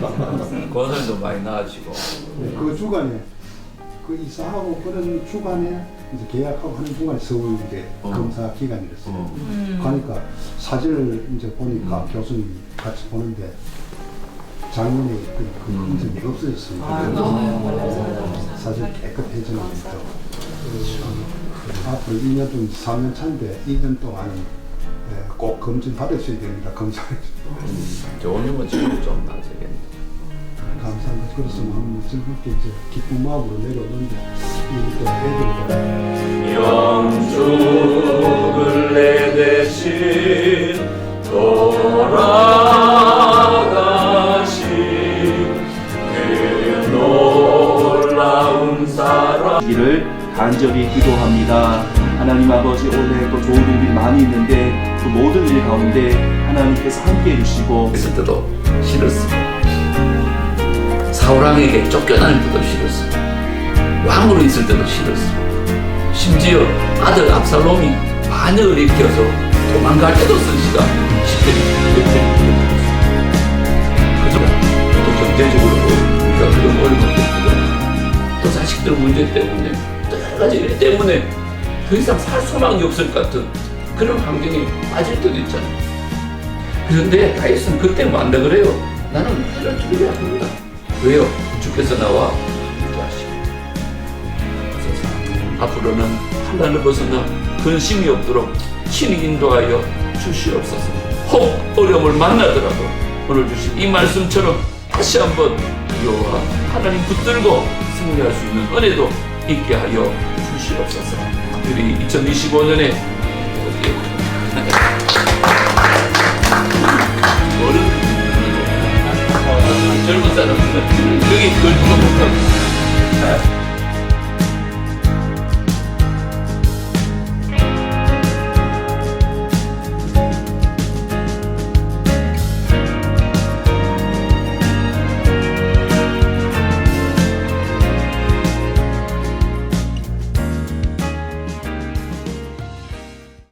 그러니까 권선도 많이 나아지고 네, 그 주간에 그 이사하고 그런 주간에 이제 계약하고 하는 중간에 서울대 어. 검사 기간이었어요. 어. 가니까 사진을 이제 보니까 교수님 같이 보는데 장문에 있던 그 음. 흔적이 없어졌습니다. 사진 깨끗해지는 거죠. 앞으로 2년 중 3년 차인데 2년 동안은 예, 꼭 검진 받으셔야 됩니다. 검사를. 이제 오늘은 지금 좀 나아지겠네. 감사합니다. 그래서 마음 즐겁게 이제 기쁜 마음으로 내려오는데 이또 애들 영주를 내 대신 돌아가신 그 놀라운 사랑 이를 간절히 기도합니다. 하나님 아버지 올해 또 좋은 일이 많이 있는데 그 모든 일 가운데 하나님께서 함께 해 주시고 있을 때도 싫었어. 사울왕에게 쫓겨나는 때도 싫었어. 왕으로 있을 때도 싫었어. 심지어 아들 압살롬이 반역을 일으켜서 도망갈 때도 선지가 십대를 그저 또 경제적으로 우리가 그런 어려움을 겪고 또 자식들 문제 때문에 또 여러 가지 일 때문에 더 이상 살 소망이 없을 것 같은 그런 환경에 빠질 때도 있잖아. 그런데 다윗은 그때 뭐 한다 그래요? 나는 해를 두려워 합니다. 왜요? 주께서 나와 인도하시고 앞으로는 환란을 벗어나 근심이 없도록 친히 인도하여 주시옵소서. 혹 어려움을 만나더라도 오늘 주신 이 말씀처럼 다시 한번 여호와 하나님 붙들고 승리할 수 있는 은혜도 있게 하여 주시옵소서. 우리 2025년에 어른 젊은 사람들은 여기 그걸 누가 못하고